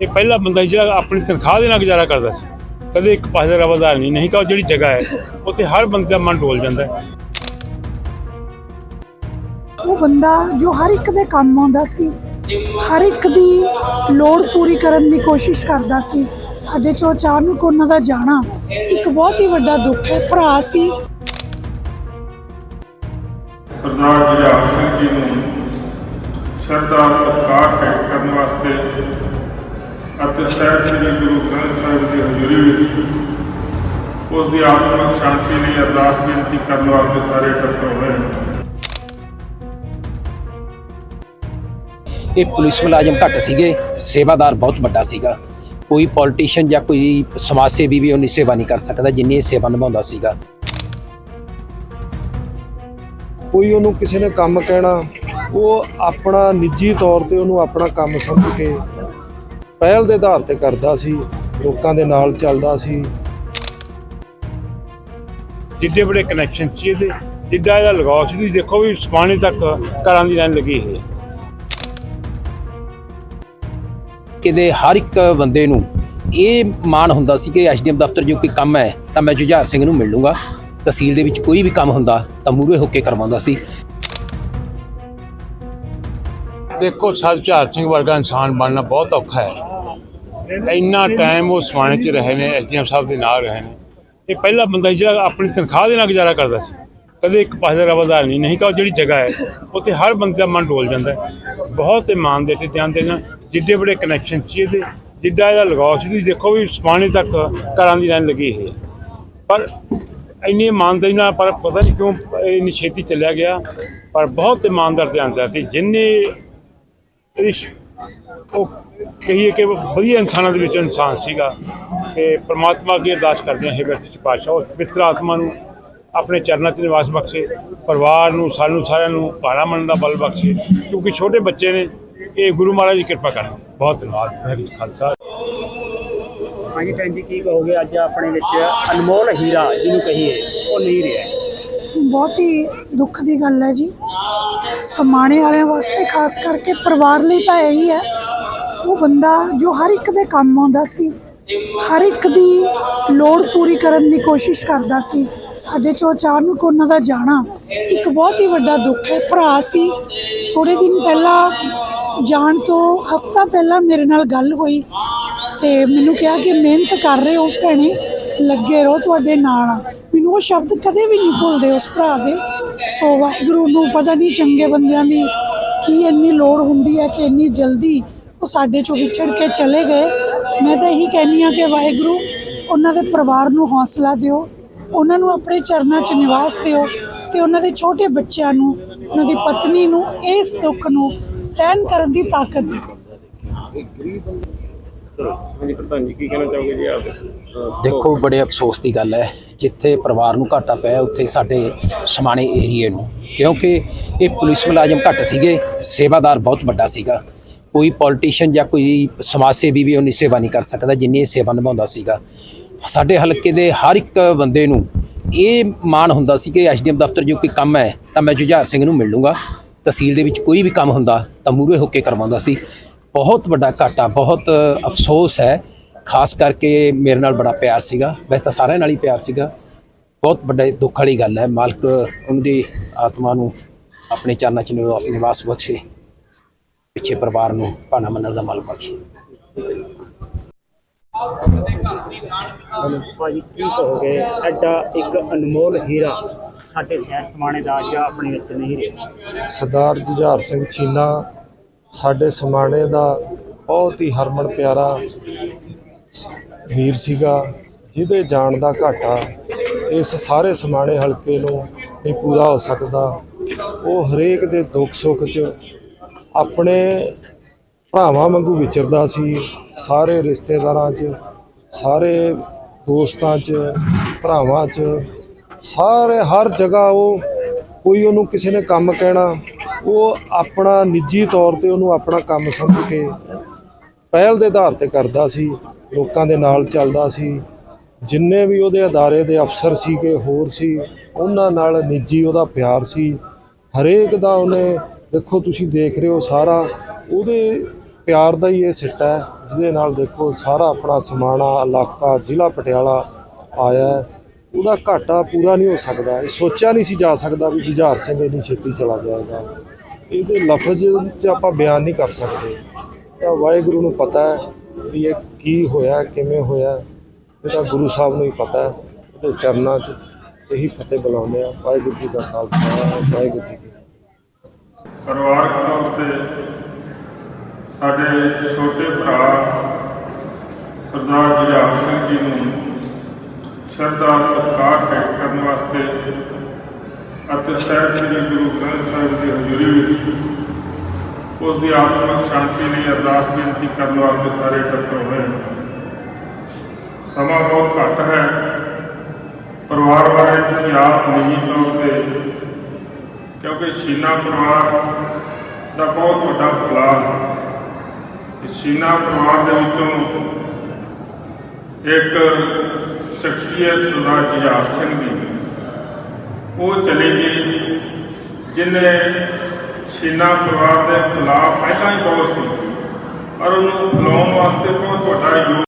ਇਹ ਪਹਿਲਾ ਬੰਦਾ ਜਿਹੜਾ ਆਪਣੀ ਤਨਖਾਹ ਦੇ ਨਾਲ ਗੁਜ਼ਾਰਾ ਕਰਦਾ ਸੀ। ਕਦੇ ਇੱਕ ਪਾਸੇ ਦਾ ਰਵਾਦਾਰ ਨਹੀਂ ਨਹੀਂ ਕਹੋ ਜਿਹੜੀ ਜਗ੍ਹਾ ਹੈ ਉੱਥੇ ਹਰ ਬੰਦੇ ਦਾ ਮਨ ਡੋਲ ਜਾਂਦਾ ਹੈ। ਉਹ ਬੰਦਾ ਜੋ ਹਰ ਇੱਕ ਦੇ ਕੰਮ ਆਉਂਦਾ ਸੀ ਹਰ ਇੱਕ ਦੀ ਲੋੜ ਪੂਰੀ ਕਰਨ ਦੀ ਕੋਸ਼ਿਸ਼ ਕਰਦਾ ਸੀ। ਸਾਡੇ ਚੋਂ ਅਚਾਨਕ ਉਹਨਾਂ ਦਾ ਜਾਣਾ ਇੱਕ ਬਹੁਤ ਹੀ ਵੱਡਾ ਦੁੱਖ ਹੈ ਭਰਾ ਸੀ। ਸਰਦਾਰ ਜੁਝਾਰ ਸਿੰਘ ਜੀ ਨੂੰ ਸਤਿਕਾਰ ਭੇਟ ਕਰਨ ਵਾਸਤੇ ਅਤੇ ਸਾਹਿਬ ਸ੍ਰੀ ਗੁਰੂ ਗ੍ਰੰਥ ਸਾਹਿਬ ਦੀ ਹਜ਼ੂਰੀ ਵਿੱਚ ਉਸ ਦੀ ਆਤਮਿਕ ਸ਼ਾਂਤੀ ਲਈ ਅਰਦਾਸ ਬੇਨਤੀ ਕਰਨ ਵਾਸਤੇ ਸਾਰੇ ਇਕੱਤਰ ਹੋਏ ਇਹ ਪੁਲਿਸ ਮੁਲਾਜ਼ਮ ਘੱਟ ਸੀਗੇ ਸੇਵਾਦਾਰ ਬਹੁਤ ਵੱਡਾ ਸੀਗਾ। ਕੋਈ ਪੋਲੀਟੀਸ਼ੀਅਨ ਜਾਂ ਕੋਈ ਸਮਾਜ ਸੇਵੀ ਵੀ ਉਹਨੀ ਸੇਵਾ ਨਹੀਂ ਕਰ ਸਕਦਾ ਜਿੰਨੀ ਇਹ ਸੇਵਾ ਨਿਭਾਉਂਦਾ ਸੀਗਾ। ਕੋਈ ਉਹਨੂੰ ਕਿਸੇ ਨੇ ਕੰਮ ਕਹਿਣਾ ਉਹ ਆਪਣਾ ਨਿੱਜੀ ਤੌਰ ਤੇ ਉਹਨੂੰ ਆਪਣਾ ਕੰਮ ਸਮਝ ਕੇ ਪਹਿਲ ਦੇ ਆਧਾਰ ਤੇ ਕਰਦਾ ਸੀ ਲੋਕਾਂ ਦੇ ਨਾਲ ਚੱਲਦਾ ਸੀ। ਜਿੱਡੇ ਬੜੇ ਕਨੈਕਸ਼ਨ ਸੀ ਇਹਦੇ ਜਿੱਡਾ ਇਹਦਾ ਲਗਾਅ ਸੀ ਤੁਸੀਂ ਦੇਖੋ ਵੀ ਸਮਾਣੇ ਤੱਕ ਘਰਾਂ ਦੀ ਲਾਈਨ ਲੱਗੀ ਹੈ। ਕਿਤੇ ਹਰ ਇੱਕ ਬੰਦੇ ਨੂੰ ਇਹ ਮਾਣ ਹੁੰਦਾ ਸੀ ਕਿ ਐਸਡੀਐਮ ਦਫ਼ਤਰ ਜੋ ਕੋਈ ਕੰਮ ਹੈ ਤਾਂ ਮੈਂ ਜੁਝਾਰ ਸਿੰਘ ਨੂੰ ਮਿਲ ਲੂੰਗਾ। ਤਹਿਸੀਲ ਦੇ ਵਿੱਚ ਕੋਈ ਵੀ ਕੰਮ ਹੁੰਦਾ ਤਾਂ ਮੂਰੇ ਹੋ ਕੇ ਕਰਵਾਉਂਦਾ ਸੀ। ਦੇਖੋ ਸਰਦਾਰ ਸਿੰਘ ਵਰਗਾ ਇਨਸਾਨ ਬਣਨਾ ਬਹੁਤ ਔਖਾ ਹੈ। ਇੰਨਾ ਟਾਈਮ ਉਹ ਸਮਾਣੇ 'ਚ ਰਹੇ ਨੇ, ਐਸਡੀਐਮ ਸਾਹਿਬ ਦੇ ਨਾਲ ਰਹੇ ਨੇ। ਇਹ ਪਹਿਲਾ ਬੰਦਾ ਸੀ ਜਿਹੜਾ ਆਪਣੀ ਤਨਖਾਹ ਦੇ ਨਾਲ ਗੁਜ਼ਾਰਾ ਕਰਦਾ ਸੀ। ਕਦੇ ਇੱਕ ਪਾਸੇ ਦਾ ਰਵਾਦਾਰ ਨਹੀਂ ਨਹੀਂ ਕਹੋ ਜਿਹੜੀ ਜਗ੍ਹਾ ਹੈ, ਉੱਥੇ ਹਰ ਬੰਦੇ ਦਾ ਮਨ ਡੋਲ ਜਾਂਦਾ ਹੈ। ਬਹੁਤ ਇਮਾਨਦਾਰੀ ਤੇ ਧਿਆਨ ਦੇਣਾ, ਜਿੱਡੇ ਬੜੇ ਕਨੈਕਸ਼ਨ ਸੀ ਇਹਦੇ, ਜਿੱਡਾ ਇਹਦਾ ਲਗਾਅ ਸੀ, ਤੁਸੀਂ ਦੇਖੋ ਵੀ ਸਮਾਣੇ ਤੱਕ ਘਰਾਂ ਦੀ ਲਾਈਨ ਲੱਗੀ ਹੈ ਪਰ ਇੰਨੀ ਇਮਾਨਦਾਰੀ ਨਾਲ, ਪਰ ਪਤਾ ਨਹੀਂ ਕਿਉਂ ਇੰਨੀ ਛੇਤੀ ਚੱਲਿਆ ਗਿਆ, ਪਰ ਬਹੁਤ ਇਮਾਨਦਾਰ ਧਿਆਨ ਆਂਦਾ ਸੀ। ਜਿੰਨੇ ਉਹ ਕਹੀਏ ਕਿ ਵਧੀਆ ਇਨਸਾਨਾਂ ਦੇ ਵਿੱਚ ਇਨਸਾਨ ਸੀਗਾ ਤੇ ਪ੍ਰਮਾਤਮਾ ਅੱਗੇ ਅਰਦਾਸ ਕਰਦੇ ਹਾਂ ਹੇ ਵਿੱਚ ਪਾਤਸ਼ਾਹ ਉਸ ਪਵਿੱਤਰ ਆਤਮਾ ਨੂੰ ਆਪਣੇ ਚਰਨਾਂ 'ਚ ਨਿਵਾਸ ਬਖਸ਼ੇ, ਪਰਿਵਾਰ ਨੂੰ, ਸਾਨੂੰ ਸਾਰਿਆਂ ਨੂੰ ਭਾਣਾ ਮੰਨਣ ਦਾ ਬਲ ਬਖਸ਼ੇ, ਕਿਉਂਕਿ ਛੋਟੇ ਬੱਚੇ ਨੇ, ਇਹ ਗੁਰੂ ਮਹਾਰਾਜ ਦੀ ਕਿਰਪਾ ਕਰਨ। ਬਹੁਤ ਧੰਨਵਾਦ, ਵਾਹਿਗੁਰੂ ਜੀ ਖਾਲਸਾ। ਹਾਂਜੀ ਭੈਣ ਜੀ, ਕੀ ਕਹੋਗੇ? ਅੱਜ ਆਪਣੇ ਵਿੱਚ ਅਨਮੋਲ ਹੀਰਾ ਜਿਹਨੂੰ ਕਹੀਏ, ਉਹ ਨਹੀਂ ਰਿਹਾ। ਬਹੁਤ ਹੀ ਦੁੱਖ ਦੀ ਗੱਲ ਹੈ ਜੀ। ਸਮਾਣੇ ਵਾਲਿਆਂ ਵਾਸਤੇ ਖਾਸ ਕਰਕੇ ਪਰਿਵਾਰ ਲਈ ਤਾਂ ਇਹੀ ਹੈ। ਉਹ ਬੰਦਾ ਜੋ ਹਰ ਇੱਕ ਦੇ ਕੰਮ ਆਉਂਦਾ ਸੀ, ਹਰ ਇੱਕ ਦੀ ਲੋੜ ਪੂਰੀ ਕਰਨ ਦੀ ਕੋਸ਼ਿਸ਼ ਕਰਦਾ ਸੀ, ਸਾਡੇ ਚੋਂ ਅਚਾਨਕ ਉਹਨਾਂ ਦਾ ਜਾਣਾ ਇੱਕ ਬਹੁਤ ਹੀ ਵੱਡਾ ਦੁੱਖ ਹੈ। ਭਰਾ ਸੀ ਥੋੜੇ ਦਿਨ ਪਹਿਲਾਂ ਜਾਣ ਤੋਂ ਹਫਤਾ ਪਹਿਲਾਂ ਮੇਰੇ ਨਾਲ ਗੱਲ ਹੋਈ ਤੇ ਮੈਨੂੰ ਕਿਹਾ ਕਿ ਮਿਹਨਤ ਕਰ ਰਹੇ ਹੋ ਭੈਣੇ ਲੱਗੇ ਰਹੋ ਤੁਹਾਡੇ ਨਾਲ। ਆ। ਮੈਨੂੰ ਉਹ ਸ਼ਬਦ ਕਦੇ ਵੀ ਨਹੀਂ ਭੁੱਲਦੇ ਉਸ ਭਰਾ ਦੇ। ਸੋ ਵਾਹਿਗੁਰੂ ਨੂੰ ਪਤਾ ਨਹੀਂ ਚੰਗੇ ਬੰਦਿਆਂ ਦੀ ਕੀ ਇੰਨੀ ਲੋੜ ਹੁੰਦੀ ਹੈ, ਕਿ ਇੰਨੀ ਜਲਦੀ ਉਹ ਸਾਡੇ ਚੋਂ ਵਿਛੜ ਕੇ ਚਲੇ ਗਏ। ਮੈਂ ਤਾਂ ਇਹੀ ਕਹਿੰਨੀ ਆ ਕਿ ਵਾਹਿਗੁਰੂ, ਉਹਨਾਂ ਦੇ ਪਰਿਵਾਰ ਨੂੰ ਹੌਸਲਾ ਦਿਓ। ਉਹਨਾਂ ਨੂੰ ਆਪਣੇ ਚਰਨਾਂ 'ਚ ਨਿਵਾਸ ਦਿਓ ਤੇ ਉਹਨਾਂ ਦੇ ਛੋਟੇ ਬੱਚਿਆਂ ਨੂੰ, ਉਹਨਾਂ ਦੀ ਪਤਨੀ ਨੂੰ, ਇਸ ਦੁੱਖ ਨੂੰ ਸਹਿਨ ਕਰਨ ਦੀ ਤਾਕਤ ਦਿਓ। ਹਾਂਜੀ, ਪ੍ਰਧਾਨ ਜੀ, ਕੀ ਕਹਿਣਾ ਚਾਹੋਗੇ ਜੀ ਆਪ? ਦੇਖੋ, ਬੜੇ ਅਫਸੋਸ ਦੀ ਗੱਲ ਹੈ। ਜਿੱਥੇ ਪਰਿਵਾਰ ਨੂੰ ਘਾਟਾ ਪਿਆ, ਉੱਥੇ ਸਾਡੇ ਸਮਾਣੇ ਏਰੀਏ ਨੂੰ। ਕਿਉਂਕਿ ਇਹ ਪੁਲਿਸ ਮੁਲਾਜ਼ਮ ਘੱਟ ਸੀਗੇ, ਸੇਵਾਦਾਰ ਬਹੁਤ ਵੱਡਾ ਸੀਗਾ। ਕੋਈ ਪੋਲੀਟੀਸ਼ੀਅਨ ਜਾਂ ਕੋਈ ਸਮਾਜ ਸੇਵੀ ਵੀ ਉਹਨੀ ਸੇਵਾ ਨਹੀਂ ਕਰ ਸਕਦਾ, ਜਿੰਨੀ ਇਹ ਸੇਵਾ ਨਿਭਾਉਂਦਾ ਸੀਗਾ। ਸਾਡੇ ਹਲਕੇ ਦੇ ਹਰ ਇੱਕ ਬੰਦੇ ਨੂੰ ਇਹ ਮਾਣ ਹੁੰਦਾ ਸੀ ਕਿ ਐਸਡੀਐਮ ਦਫ਼ਤਰ ਜੋ ਕੋਈ ਕੰਮ ਹੈ, ਤਾਂ ਮੈਂ ਜੁਝਾਰ ਸਿੰਘ ਨੂੰ ਮਿਲ ਲੂੰਗਾ। ਤਹਿਸੀਲ ਦੇ ਵਿੱਚ ਕੋਈ ਵੀ ਕੰਮ ਹੁੰਦਾ, ਤਾਂ ਮੂਰੇ ਹੋ ਕੇ ਕਰਵਾਉਂਦਾ ਸੀ। ਬਹੁਤ ਵੱਡਾ ਘਾਟਾ ਬਹੁਤ ਅਫਸੋਸ ਹੈ। ਖਾਸ ਕਰਕੇ ਮੇਰੇ ਨਾਲ ਬੜਾ ਪਿਆਰ ਸੀਗਾ। ਵੈਸੇ ਤਾਂ ਸਾਰਿਆਂ ਨਾਲ ਹੀ ਪਿਆਰ ਸੀਗਾ। ਬਹੁਤ ਵੱਡਾ ਦੁੱਖ ਵਾਲੀ ਗੱਲ ਹੈ। ਮਾਲਕ ਉਹਨਾਂ ਦੀ ਆਤਮਾ ਨੂੰ ਆਪਣੇ ਚਰਨਾਂ 'ਚ ਨਿਵਾ- ਨਿਵਾਸ ਬਖਸ਼ੇ। ਪਿੱਛੇ ਪਰਿਵਾਰ ਨੂੰ ਭਾਣਾ ਮੰਨਣ ਦਾ ਮਲ ਬਖਸ਼ੇ। ਭਾਜੀ ਕੀ ਕਹੋਗੇ? ਐਡਾ ਇੱਕ ਅਨਮੋਲ ਹੀਰਾ ਸਾਡੇ ਸ਼ਹਿਰ ਸਮਾਣੇ ਦਾ ਅੱਜ ਆਪਣੇ ਵਿੱਚ ਨਹੀਂ ਰਿਹਾ। ਸਰਦਾਰ ਜੁਝਾਰ ਸਿੰਘ ਚੀਨਾ ਸਾਡੇ ਸਮਾਣੇ ਦਾ ਬਹੁਤ ਹੀ ਹਰਮਨ ਪਿਆਰਾ ਵੀਰ ਸੀਗਾ, ਜਿਹਦੇ ਜਾਣ ਦਾ ਘਾਟਾ ਇਸ ਸਾਰੇ ਸਮਾਣੇ ਹਲਕੇ ਨੂੰ ਨਹੀਂ ਪੂਰਾ ਹੋ ਸਕਦਾ। ਉਹ ਹਰੇਕ ਦੇ ਦੁੱਖ ਸੁੱਖ 'ਚ ਆਪਣੇ ਭਰਾਵਾਂ ਵਾਂਗੂ ਵਿਚਰਦਾ ਸੀ, ਸਾਰੇ ਰਿਸ਼ਤੇਦਾਰਾਂ 'ਚ, ਸਾਰੇ ਦੋਸਤਾਂ 'ਚ, ਭਰਾਵਾਂ 'ਚ, ਸਾਰੇ ਹਰ ਜਗ੍ਹਾ ਉਹ ਕੋਈ ਉਹਨੂੰ ਕਿਸੇ ਨੇ ਕੰਮ ਕਹਿਣਾ ਉਹ ਆਪਣਾ ਨਿੱਜੀ ਤੌਰ ਤੇ ਉਹਨੂੰ ਆਪਣਾ ਕੰਮ ਸਮਝ ਕੇ ਪਹਿਲ ਦੇ ਆਧਾਰ ਤੇ ਕਰਦਾ ਸੀ, ਲੋਕਾਂ ਦੇ ਨਾਲ ਚੱਲਦਾ ਸੀ। ਜਿੰਨੇ ਵੀ ਉਹਦੇ ਅਦਾਰੇ ਦੇ ਅਫਸਰ ਸੀਗੇ ਹੋਰ ਸੀ, ਉਹਨਾਂ ਨਾਲ ਨਿੱਜੀ ਉਹਦਾ ਪਿਆਰ ਸੀ। ਹਰੇਕ ਦਾ ਉਹਨੇ, ਦੇਖੋ ਤੁਸੀਂ ਦੇਖ ਰਹੇ ਹੋ ਸਾਰਾ, ਉਹਦੇ ਪਿਆਰ ਦਾ ਹੀ ਇਹ ਸਿੱਟਾ ਹੈ, ਜਿਹਦੇ ਨਾਲ ਦੇਖੋ ਸਾਰਾ ਆਪਣਾ ਸਮਾਣਾ ਇਲਾਕਾ ਜ਼ਿਲ੍ਹਾ ਪਟਿਆਲਾ ਆਇਆ ਉਹਦਾ ਘਾਟਾ ਪੂਰਾ ਨਹੀਂ ਹੋ ਸਕਦਾ। ਇਹ ਸੋਚਿਆ ਨਹੀਂ ਸੀ ਜਾ ਸਕਦਾ ਵੀ ਜੁਝਾਰ ਸਿੰਘ ਇੰਨੀ ਛੇਤੀ ਚਲਾ ਜਾਏਗਾ। ਇਹਦੇ ਲਫ਼ਜ਼ 'ਚ ਆਪਾਂ ਬਿਆਨ ਨਹੀਂ ਕਰ ਸਕਦੇ। ਤਾਂ ਵਾਹਿਗੁਰੂ ਨੂੰ ਪਤਾ ਹੈ ਵੀ ਇਹ ਕੀ ਹੋਇਆ, ਕਿਵੇਂ ਹੋਇਆ। ਇਹ ਤਾਂ ਗੁਰੂ ਸਾਹਿਬ ਨੂੰ ਹੀ ਪਤਾ ਹੈ। ਉਹਦੇ ਚਰਨਾਂ 'ਚ ਇਹੀ ਫਤਿਹ ਬੁਲਾਉਂਦੇ ਆ। ਵਾਹਿਗੁਰੂ ਜੀ ਦਾ ਖਾਲਸਾ, ਵਾਹਿਗੁਰੂ ਜੀ ਕੀ ਪਰਿਵਾਰਕ ਤੌਰ ਤੇ ਸਾਡੇ ਛੋਟੇ ਭਰਾ ਸਰਦਾਰ ਜੁਝਾਰ ਸਿੰਘ ਜੀ ਨੂੰ ਸ਼ਰਧਾ ਸਤਿਕਾਰ ਭੇਟ ਕਰਨ ਵਾਸਤੇ ਅਤੇ ਸਾਹਿਬ ਸ੍ਰੀ ਗੁਰੂ ਗ੍ਰੰਥ ਸਾਹਿਬ ਦੀ ਹਜ਼ੂਰੀ ਵਿੱਚ ਉਸ ਦੀ ਆਤਮਿਕ ਸ਼ਾਂਤੀ ਲਈ ਅਰਦਾਸ ਬੇਨਤੀ ਕਰਨ ਵਾਸਤੇ ਸਾਰੇ ਇਕੱਤਰ ਹੋਏ ਸਮਾਂ ਬਹੁਤ ਘੱਟ ਹੈ। ਪਰਿਵਾਰ ਬਾਰੇ ਤੁਸੀਂ ਆਪ ਨਹੀਂ ਤੌਰ ਕਿਉਂਕਿ ਸ਼ੀਨਾ ਪਰਿਵਾਰ ਦਾ ਬਹੁਤ ਵੱਡਾ ਫਲਾਹ ਸ਼ੀਨਾ ਪਰਿਵਾਰ ਦੇ ਵਿੱਚੋਂ ਇੱਕ ਸ਼ਖਸੀਅਤ ਸਰਦਾਰ ਜੁਝਾਰ ਸਿੰਘ ਦੀ ਉਹ ਚਲੀ ਗਈ ਜਿਨੇ ਸ਼ੀਨਾ ਪਰਿਵਾਰ ਦੇ ਖਿਲਾਫ ਪਹਿਲਾਂ ਹੀ ਬਹੁਤ ਸੀ। ਔਰ ਉਹਨੂੰ ਫਲਾਉਣ ਵਾਸਤੇ ਬਹੁਤ ਵੱਡਾ ਯੋਗ